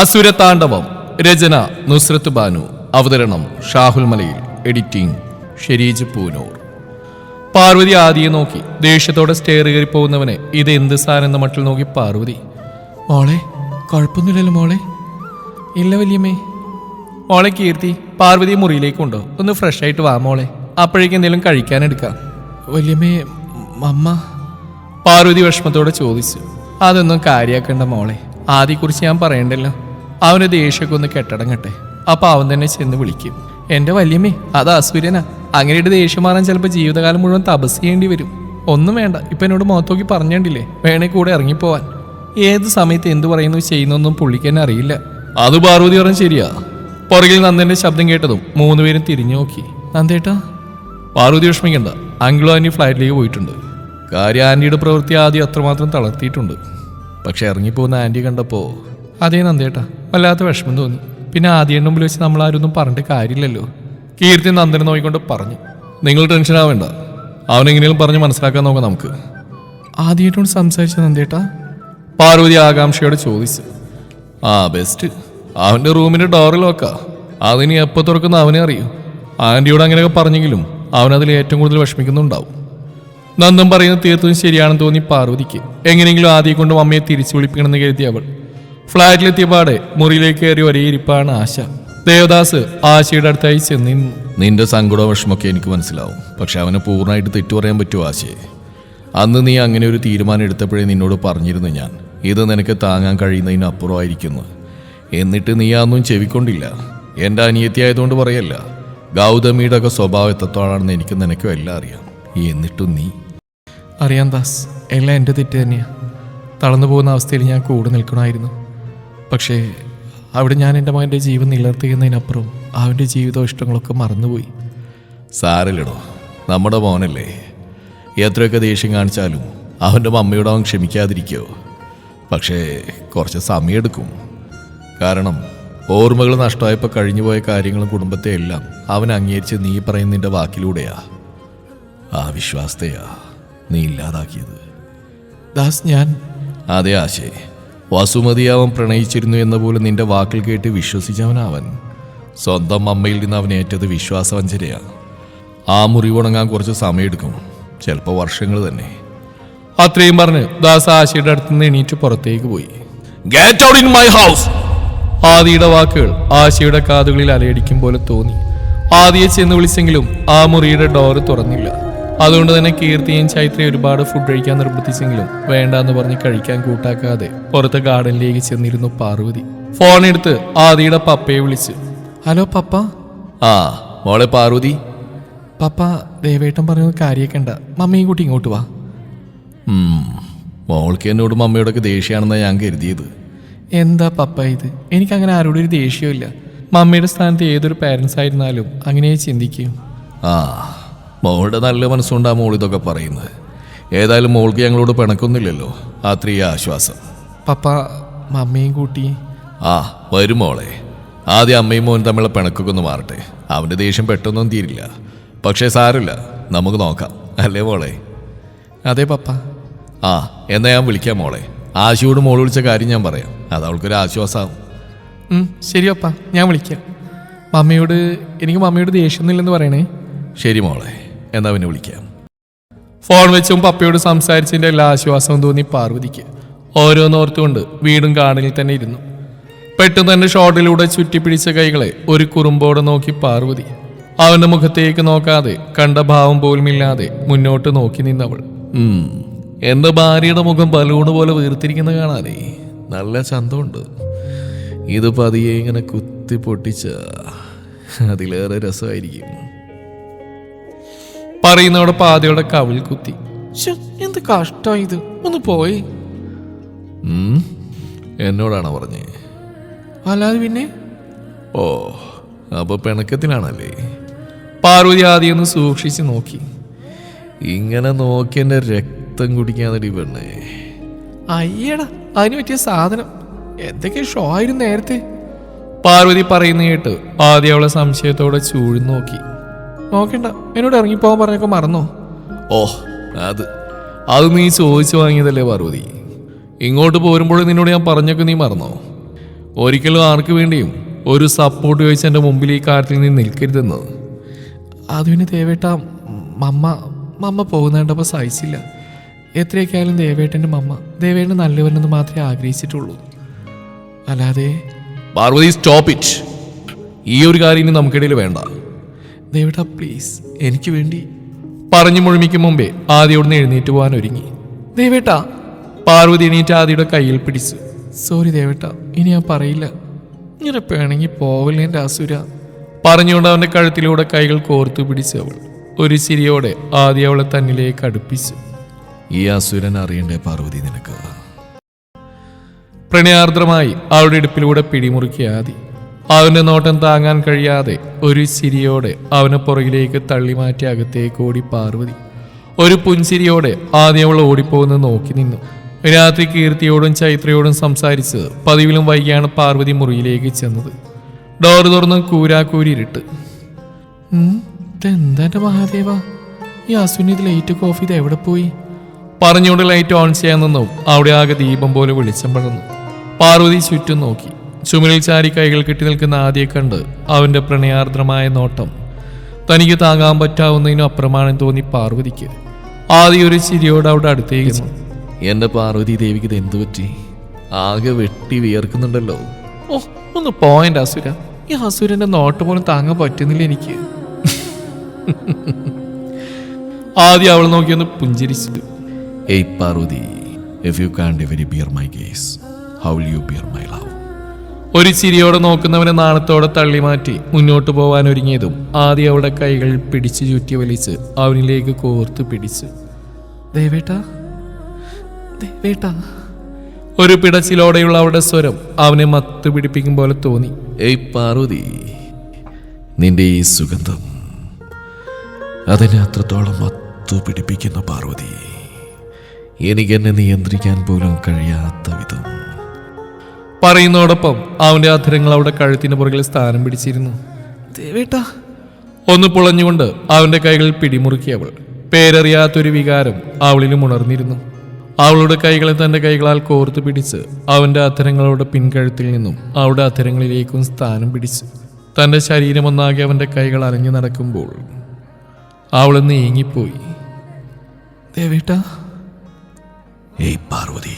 അസുരതാണ്ഡവം. രചന നുസ്രത്ത് ബാനു. അവതരണം ഷാഹുൽ മലയിൽ. എഡിറ്റിംഗ് ഷെരീജ് പൂനൂർ. പാർവതി ആദിയെ നോക്കി ദേഷ്യത്തോടെ സ്റ്റെയർ കയറി പോകുന്നവനെ ഇത് എന്ത് സാധനം എന്ന മട്ടിൽ നോക്കി പാർവതി. മോളെ കുഴപ്പമൊന്നുമില്ലല്ലോ മോളെ. ഇല്ല വല്യമ്മേ. മോളെ കീർത്തി പാർവതി മുറിയിലേക്ക് കൊണ്ടോ ഒന്ന് ഫ്രഷ് ആയിട്ട് വാ മോളെ. അപ്പോഴേക്ക് എന്തെങ്കിലും കഴിക്കാനെടുക്കാം വല്യമ്മേ അമ്മ. പാർവതി വിഷമത്തോടെ ചോദിച്ചു. അതൊന്നും കാര്യാക്കണ്ട മോളെ. ആദ്യക്കുറിച്ച് ഞാൻ പറയണ്ടല്ലോ. അവന് ദേഷ്യമൊക്കെ ഒന്ന് കെട്ടടങ്ങട്ടെ. അപ്പൊ അവൻ തന്നെ ചെന്ന് വിളിക്കും. എന്റെ വല്യമ്മേ അത് അസൂര്യനാ. അങ്ങനെയുടെ ദേഷ്യം മാറാൻ ചിലപ്പോൾ ജീവിതകാലം മുഴുവൻ തപസ് ചെയ്യേണ്ടി വരും. ഒന്നും വേണ്ട. ഇപ്പൊ എന്നോട് മുഖത്തോക്കി പറഞ്ഞിട്ടില്ലേ വേണേ കൂടെ ഇറങ്ങിപ്പോവാൻ. ഏത് സമയത്ത് എന്തു പറയുന്നു ചെയ്യുന്നൊന്നും പുള്ളിക്ക് തന്നെ അറിയില്ല. അത് പാർവതി പറഞ്ഞ ശരിയാ. പുറകിൽ നന്ദന്റെ ശബ്ദം കേട്ടതും മൂന്നുപേരും തിരിഞ്ഞു നോക്കി. നന്ദേട്ടാ. പാർവതി വിഷമിക്കണ്ട. അങ്കിളോ ആന്റി ഫ്ലാറ്റിലേക്ക് പോയിട്ടുണ്ട്. കാര്യം ആന്റിയുടെ പ്രവൃത്തി ആദ്യം അത്രമാത്രം തളർത്തിയിട്ടുണ്ട്. പക്ഷെ ഇറങ്ങിപ്പോകുന്ന ആന്റി കണ്ടപ്പോൾ അതേ നന്ദേട്ടാ. വല്ലാത്ത വിഷമം തോന്നി. പിന്നെ ആദ്യം മുമ്പിൽ വെച്ച് നമ്മൾ ആരൊന്നും പറഞ്ഞിട്ട് കാര്യമില്ലല്ലോ. കീർത്തി നന്ദനെ നോക്കിക്കൊണ്ട് പറഞ്ഞു. നിങ്ങൾ ടെൻഷൻ ആവേണ്ട. അവനെങ്ങനെയും പറഞ്ഞ് മനസ്സിലാക്കാൻ നോക്കാം നമുക്ക്. ആദ്യമായിട്ടോട് സംസാരിച്ച നന്ദേട്ടാ പാർവതി ആകാംക്ഷയോട് ചോദിച്ചു. ആ ബെസ്റ്റ് അവന്റെ റൂമിന്റെ ഡോറ് ലോക്കാ അതിനി എപ്പോൾ തുറക്കുന്ന അവനെ അറിയൂ. ആന്റിയോട് അങ്ങനെയൊക്കെ പറഞ്ഞെങ്കിലും അവനതിൽ ഏറ്റവും കൂടുതൽ വിഷമിക്കുന്നുണ്ടാവും. നന്ദം പറയുന്നത് തീർത്തും ശരിയാണെന്ന് തോന്നി പാർവതിക്ക്. എങ്ങനെയെങ്കിലും ആദ്യം കൊണ്ട് അമ്മയെ തിരിച്ചു വിളിപ്പിക്കണമെന്ന് കരുതി അവൾ. ഫ്ലാറ്റിലെത്തിയ പാടെ മുറിയിലേക്ക് കയറി ഒരേ ഇരിപ്പാണ് ആശ. ദേവദാസ് ആശയുടെ അടുത്തായി ചെന്നിന്നു നിന്റെ സങ്കടവും വിഷമൊക്കെ എനിക്ക് മനസ്സിലാവും. പക്ഷെ അവനെ പൂർണമായിട്ട് തെറ്റു പറയാൻ പറ്റുമോ ആശയെ? അന്ന് നീ അങ്ങനെ ഒരു തീരുമാനം എടുത്തപ്പോഴേ നിന്നോട് പറഞ്ഞിരുന്നു ഞാൻ. ഇത് നിനക്ക് താങ്ങാൻ കഴിയുന്നതിനപ്പുറമായിരിക്കുന്നു. എന്നിട്ട് നീ അതൊന്നും ചെവിക്കൊണ്ടില്ല. എന്റെ അനിയത്തിയായതുകൊണ്ട് പറയല്ല. ഗൗതമിയുടെ ഒക്കെ സ്വഭാവം എത്രത്തോളാണെന്ന് എനിക്ക് നിനക്കും എല്ലാം അറിയാം. എന്നിട്ടും നീ? അറിയാം ദാസ്. എല്ലാം എന്റെ തെറ്റ് തന്നെയാണ് തളർന്നു പോകുന്ന അവസ്ഥയിൽ ഞാൻ കൂടെ നിൽക്കണമായിരുന്നു. പക്ഷേ അവിടെ ഞാൻ എന്റെ മകന്റെ ജീവൻ നിലർത്തിയെന്നതിനപ്പുറം അവന്റെ ജീവിതവും ഇഷ്ടങ്ങളൊക്കെ മറന്നുപോയി. സാരല്ലടോ. നമ്മുടെ മോനല്ലേ. എത്രയൊക്കെ ദേഷ്യം കാണിച്ചാലും അവന്റെ മമ്മയോട് അവൻ ക്ഷമിക്കാതിരിക്കോ. പക്ഷേ കുറച്ച് സമയമെടുക്കും. കാരണം ഓർമ്മകൾ നഷ്ടമായപ്പോൾ കഴിഞ്ഞുപോയ കാര്യങ്ങളും കുടുംബത്തെ എല്ലാം അവൻ അംഗീകരിച്ച് നീ പറയുന്നതിന്റെ വാക്കിലൂടെയാ. ആ വിശ്വാസത്തെയാ നീ ഇല്ലാതാക്കിയത്. ദാസ് ഞാൻ അതേ ആശേ. വസുമതി അവൻ പ്രണയിച്ചിരുന്നു എന്ന പോലെ നിന്റെ വാക്കിൽ കേട്ട് വിശ്വസിച്ചവനവൻ. സ്വന്തം അമ്മയിൽ നിന്ന് അവൻ ഏറ്റത് വിശ്വാസവഞ്ചനയാണ് ആ മുറിവുണങ്ങാൻ കുറച്ച് സമയമെടുക്കും. ചിലപ്പോൾ വർഷങ്ങൾ തന്നെ. അത്രയും പറഞ്ഞ് ദാസ് ആശയുടെ അടുത്ത് നിന്ന് എണീറ്റ് പുറത്തേക്ക് പോയി. Get out in my house ആദിയുടെ വാക്കുകൾ ആശയുടെ കാതുകളിൽ അലയടിക്കും പോലെ തോന്നി. ആദിയെ ചെന്ന് വിളിച്ചെങ്കിലും ആ മുറിയുടെ ഡോറ് തുറന്നില്ല. അതുകൊണ്ട് തന്നെ കീർത്തിയും ചൈത്രയും ഒരുപാട് ഫുഡ് കഴിക്കാൻ നിർബന്ധിച്ചെങ്കിലും വേണ്ടാന്ന് പറഞ്ഞ് കഴിക്കാൻ കൂട്ടാക്കാതെ പുറത്ത് ഗാർഡനിലേക്ക് ചെന്നിരുന്നു പാർവതി. ഫോൺ എടുത്ത് ആദിയുടെ പപ്പയെ വിളിച്ചു ഹലോ പപ്പ. ആ മോളെ പാർവതി. പപ്പ ദേവേട്ടൻ പറഞ്ഞ കാര്യമൊക്കെ ഉണ്ട്. മമ്മിയും കൂട്ടി ഇങ്ങോട്ട് വാ. മോൾക്ക് എന്നോട് മമ്മയോടൊക്കെ ദേഷ്യമാണെന്നാണ് ഞാൻ കരുതിയത്. എന്താ പപ്പ ഇത്? എനിക്കങ്ങനെ ആരോടും ഒരു ദേഷ്യമില്ല മമ്മിയുടെ സ്ഥാനത്ത് ഏതൊരു പാരൻസ് ആയിരുന്നാലും അങ്ങനെ ചിന്തിക്കും. ആ മോളുടെ നല്ല മനസ്സുകൊണ്ടാ മോൾ ഇതൊക്കെ പറയുന്നത്. ഏതായാലും മോൾക്ക് ഞങ്ങളോട് പിണക്കൊന്നുമില്ലല്ലോ അത്രയും ആശ്വാസം. പപ്പ മമ്മിയും കൂട്ടി. ആ വരും മോളെ. ആദ്യം അമ്മയും മോൻ തമ്മിലുള്ള പിണക്കൊക്കെ ഒന്ന് മാറട്ടെ. അവന്റെ ദേഷ്യം പെട്ടെന്നൊന്നും തീരില്ല. പക്ഷേ സാരമില്ല. നമുക്ക് നോക്കാം. അല്ലേ മോളെ? അതെ പപ്പ. ആ എന്നാ ഞാൻ വിളിക്കാം മോളെ. ആശയോട് മോൾ വിളിച്ച കാര്യം ഞാൻ പറയാം. അത് അവൾക്കൊരു ആശ്വാസമാവും ശരി പപ്പ. ഞാൻ വിളിക്കാം. മമ്മിയോട് എനിക്ക് മമ്മിയോട് ദേഷ്യമൊന്നുമില്ലെന്ന് പറയണേ. ശരി മോളെ. എന്നാ പിന്നെ വിളിക്കാം. ഫോൺ വെച്ചും പപ്പയോട് സംസാരിച്ചതിന്റെ എല്ലാ ആശ്വാസവും തോന്നി പാർവതിക്ക്. ഓരോന്നോർത്തുകൊണ്ട് വീടും കാണിൽ തന്നെ ഇരുന്നു. പെട്ടെന്ന് തന്നെ ഷോട്ടിലൂടെ ചുറ്റിപ്പിടിച്ച കൈകളെ ഒരു കുറുമ്പോടെ നോക്കി പാർവതി. അവന്റെ മുഖത്തേക്ക് നോക്കാതെ കണ്ട ഭാവം പോലും ഇല്ലാതെ മുന്നോട്ട് നോക്കി നിന്നവൾ. എന്റെ ഭാര്യയുടെ മുഖം ബലൂണ് പോലെ വീർത്തിരിക്കുന്ന കാണാനേ നല്ല ചന്തമുണ്ട്. ഇത് പതിയെ ഇങ്ങനെ കുത്തി പൊട്ടിച്ച അതിലേറെ രസമായിരിക്കും. പറയുന്നവിടെ പാതയുടെ കവിൽ കുത്തി. എന്ത് കഷ്ടം ഇത്. ഒന്ന് പോയി. എന്നോടാണോ പറഞ്ഞേ? അല്ലാതെ പിന്നെ? ഓ അപ്പൊ പിണക്കത്തിലാണല്ലേ? പാർവതി ആദ്യം ഒന്ന് സൂക്ഷിച്ച് നോക്കി. ഇങ്ങനെ നോക്കി എന്റെ രക്തം കുടിക്കാന്നടി പെണ്ണേ. അയ്യടാ അതിന് പറ്റിയ സാധനം. എന്തൊക്കെ ഷോ ആയിരുന്നു നേരത്തെ. പാർവതി പറയുന്ന കേട്ട് ആദ്യം അവളെ സംശയത്തോടെ ചൂഴ്ന്നു നോക്കി. നോക്കണ്ട. എന്നോട് ഇറങ്ങിപ്പോ പറഞ്ഞൊക്കെ മറന്നോ? ഓ അത്. അത് നീ ചോദിച്ചു വാങ്ങിയതല്ലേ പാർവതി. ഇങ്ങോട്ട് പോരുമ്പോൾ നിന്നോട് ഞാൻ പറഞ്ഞൊക്കെ നീ മറന്നോ? ഒരിക്കലും ആർക്ക് വേണ്ടിയും ഒരു സപ്പോർട്ട് ചോദിച്ച് എന്റെ മുമ്പിൽ ഈ കാര്യത്തിൽ നീ നിൽക്കരുതെന്ന്. അതിന് ദേവേട്ട മമ്മ മമ്മ പോകുന്നേണ്ടപ്പോൾ സഹിച്ചില്ല. എത്രയൊക്കെ ആയാലും ദേവേട്ടന്റെ മമ്മ ദേവേട്ടൻ നല്ലവരെന്ന് മാത്രമേ ആഗ്രഹിച്ചിട്ടുള്ളൂ. അല്ലാതെ പാർവതി സ്റ്റോപ്പ് ഇറ്റ് ഈ ഒരു കാര്യം ഇനി നമുക്കിടയിൽ വേണ്ട. ദേവേട്ട പ്ലീസ് എനിക്ക് വേണ്ടി പറഞ്ഞു മുഴുമിക്കും മുമ്പേ ആദ്യയോട് എഴുന്നേറ്റ് പോകാൻ ഒരുങ്ങി. ദേവേട്ട പാർവതി എണീറ്റ് ആദ്യയുടെ കയ്യിൽ പിടിച്ചു. സോറി ദേവേട്ട ഇനി ഞാൻ പറയില്ല. ഇങ്ങനെ പിണങ്ങി പോവല്ലേ എന്റെ അസുര. പറഞ്ഞുകൊണ്ട് അവന്റെ കഴുത്തിലൂടെ കൈകൾ കോർത്തു പിടിച്ചു അവൾ. ഒരു ചിരിയോടെ ആദ്യം അവളെ തന്നിലേക്ക് അടുപ്പിച്ചു. ഈ അസുരൻ അറിയണ്ടേ പാർവതി നിനക്ക്? പ്രണയാർദ്രമായി അവളുടെ ഇടുപ്പിലൂടെ പിടിമുറുക്കിയ ആദി. അവന്റെ നോട്ടം താങ്ങാൻ കഴിയാതെ ഒരു ചിരിയോടെ അവനെ പുറകിലേക്ക് തള്ളി മാറ്റി അകത്തേക്ക് ഓടി പാർവതി. ഒരു പുൻചിരിയോടെ ആദ്യം അവൾ ഓടിപ്പോകുന്നത് നോക്കി നിന്നു. രാത്രി കീർത്തിയോടും ചൈത്രയോടും സംസാരിച്ച് പതിവിലും വൈകിയാണ് പാർവതി മുറിയിലേക്ക് ചെന്നത്. ഡോർ തുറന്ന് കൂരാക്കൂരിട്ട് ഇതെന്താ മഹാദേവ? ഈ അസുനിത് ലൈറ്റ് കോഫി ഇത് എവിടെ പോയി? പറഞ്ഞുകൊണ്ട് ലൈറ്റ് ഓൺ ചെയ്യാൻ നിന്നു. അവിടെ ആകെ ദീപം പോലെ വെളിച്ചം പടർന്നു. പാർവതി ചുറ്റും നോക്കി. ചുമലിൽ ചാരി കൈകൾ കെട്ടി നിൽക്കുന്ന ആദ്യയെ കണ്ട് അവന്റെ പ്രണയാർദ്രമായ നോട്ടം തനിക്ക് താങ്ങാൻ പറ്റാവുന്നതിനും അപ്രമാണം തോന്നി പാർവതിക്ക്. ആദ്യ ഒരു ചിരിയോട് അവിടെ അടുത്തേക്ക് ചെന്നു. എന്റെ പാർവതി ദേവിക്ക് ഇത് എന്തു പറ്റി? ആകെ വെട്ടി വിയർക്കുന്നുണ്ടല്ലോ. ഓ ഒന്ന് പോയിന്റ് അസുര. ഈ അസുരന്റെ നോട്ട് പോലും താങ്ങാൻ പറ്റുന്നില്ല എനിക്ക്. ആദ്യം അവൾ നോക്കിയൊന്ന് പുഞ്ചിരിച്ചു hey Parvathi if you every bear my case how will you bear my love ഒരു ചിരിയോടെ നോക്കുന്നവനെ നാണത്തോടെ തള്ളി മാറ്റി മുന്നോട്ട് പോവാൻ ഒരുങ്ങിയതും ആദ്യം അവളുടെ കൈകൾ പിടിച്ചു ചുറ്റി വലിച്ച് അവനിലേക്ക് കോർത്ത് പിടിച്ച് ഒരു പിടച്ചിലോടെയുള്ള അവളുടെ സ്വരം അവനെ മത്ത് പിടിപ്പിക്കും പോലെ തോന്നി. ഏയ് പാർവതി നിന്റെ ഈ സുഗന്ധം അതിനെ അത്രത്തോളം മത്തു പിടിപ്പിക്കുന്ന പാർവതി എനിക്കെന്നെ നിയന്ത്രിക്കാൻ പോലും കഴിയാത്ത വിധം പറയുന്നതോടൊപ്പം അവന്റെ അധരങ്ങൾ അവിടെ കഴുത്തിന് പുറകിൽ സ്ഥാനം പിടിച്ചിരുന്നു. ദേവേട്ട. ഒന്ന് പുളഞ്ഞുകൊണ്ട് അവന്റെ കൈകൾ പിടിമുറുക്കിയവൾ പേരറിയാത്തൊരു വികാരം അവളിലും ഉണർന്നിരുന്നു. അവളുടെ കൈകളെ തന്റെ കൈകളാൽ കോർത്തു പിടിച്ച് അവന്റെ അധരങ്ങളുടെ പിൻകഴുത്തിൽ നിന്നും അവളുടെ അധരങ്ങളിലേക്കും സ്ഥാനം പിടിച്ചു തന്റെ ശരീരം ഒന്നാകെ അവന്റെ കൈകൾ അലഞ്ഞു നടക്കുമ്പോൾ അവൾ നീങ്ങിപ്പോയി. ദേവേട്ടാ. ഏയ് പാർവതി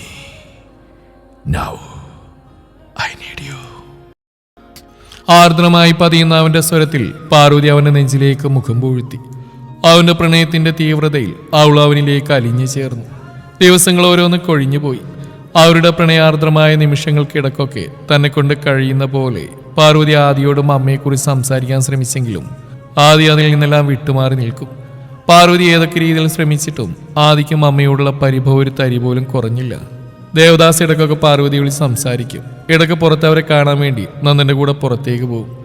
നൗ ആർദ്രമായി പതിയുന്ന അവന്റെ സ്വരത്തിൽ പാർവതി അവന്റെ നെഞ്ചിലേക്ക് മുഖം പൂഴ്ത്തി. അവന്റെ പ്രണയത്തിന്റെ തീവ്രതയിൽ അവൾ അവനിലേക്ക് അലിഞ്ഞു ചേർന്നു. ദിവസങ്ങൾ ഓരോന്ന് കൊഴിഞ്ഞുപോയി അവരുടെ പ്രണയാർദ്രമായ നിമിഷങ്ങൾക്കിടക്കൊക്കെ തന്നെ കൊണ്ട് കഴിയുന്ന പോലെ പാർവതി ആദിയോടും അമ്മയെക്കുറിച്ച് സംസാരിക്കാൻ ശ്രമിച്ചെങ്കിലും ആദി അതിൽ നിന്നെല്ലാം വിട്ടുമാറി നിൽക്കും. പാർവതി ഏതൊക്കെ രീതിയിൽ ശ്രമിച്ചിട്ടും ആദിക്കും അമ്മയോടുള്ള പരിഭവ ഒരു തരി പോലും കുറഞ്ഞില്ല. ദേവദാസ് ഇടക്കൊക്കെ പാർവതി വിളിച്ച് സംസാരിക്കും. ഇടയ്ക്ക് പുറത്ത് അവരെ കാണാൻ വേണ്ടി നന്ദന്റെ കൂടെ പുറത്തേക്ക് പോകും.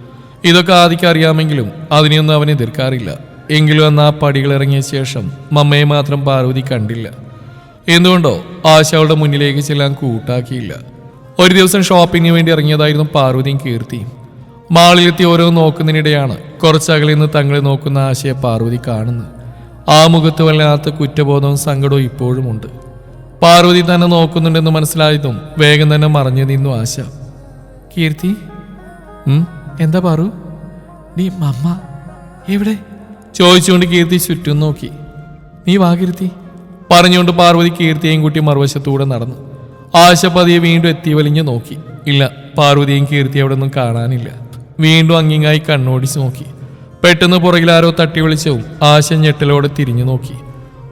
ഇതൊക്കെ ആദിക്ക് അറിയാമെങ്കിലും അതിനെയൊന്നും അവൻ എതിർക്കാറില്ല. എങ്കിലും അന്ന് ആ പടികൾ ഇറങ്ങിയ ശേഷം മമ്മയെ മാത്രം പാർവതി കണ്ടില്ല. എന്തുകൊണ്ടോ ആശ അവളുടെ മുന്നിലേക്ക് ചെല്ലാൻ കൂട്ടാക്കിയില്ല. ഒരു ദിവസം ഷോപ്പിങ്ങിന് വേണ്ടി ഇറങ്ങിയതായിരുന്നു പാർവതിയും കീർത്തിയും. മാളിലെത്തി ഓരോ നോക്കുന്നതിനിടെയാണ് കുറച്ചകലിൽ നിന്ന് തങ്ങളെ നോക്കുന്ന ആശയെ പാർവതി കാണുന്നത്. ആ മുഖത്ത് വല്ലാത്ത കുറ്റബോധവും സങ്കടവും ഇപ്പോഴുമുണ്ട്. പാർവതി തന്നെ നോക്കുന്നുണ്ടെന്ന് മനസ്സിലായതും വേഗം തന്നെ മറഞ്ഞു നിന്നു ആശ. കീർത്തി? എന്താ പാറു? നീ മമ്മ എവിടെ? ചോദിച്ചുകൊണ്ട് കീർത്തി ചുറ്റും നോക്കി. നീ വാ കീർത്തി. പറഞ്ഞുകൊണ്ട് പാർവതി കീർത്തിയെയും കുട്ടി മറുവശത്തൂടെ നടന്നു. ആശ പതിയെ വീണ്ടും എത്തി വലിഞ്ഞു നോക്കി. ഇല്ല പാർവതിയും കീർത്തി അവിടെ ഒന്നും കാണാനില്ല. വീണ്ടും അങ്ങിങ്ങായി കണ്ണോടിച്ച് നോക്കി. പെട്ടെന്ന് പുറകിൽ ആരോ തട്ടി വിളിച്ചവും ആശ ഞെട്ടലോടെ തിരിഞ്ഞു നോക്കി.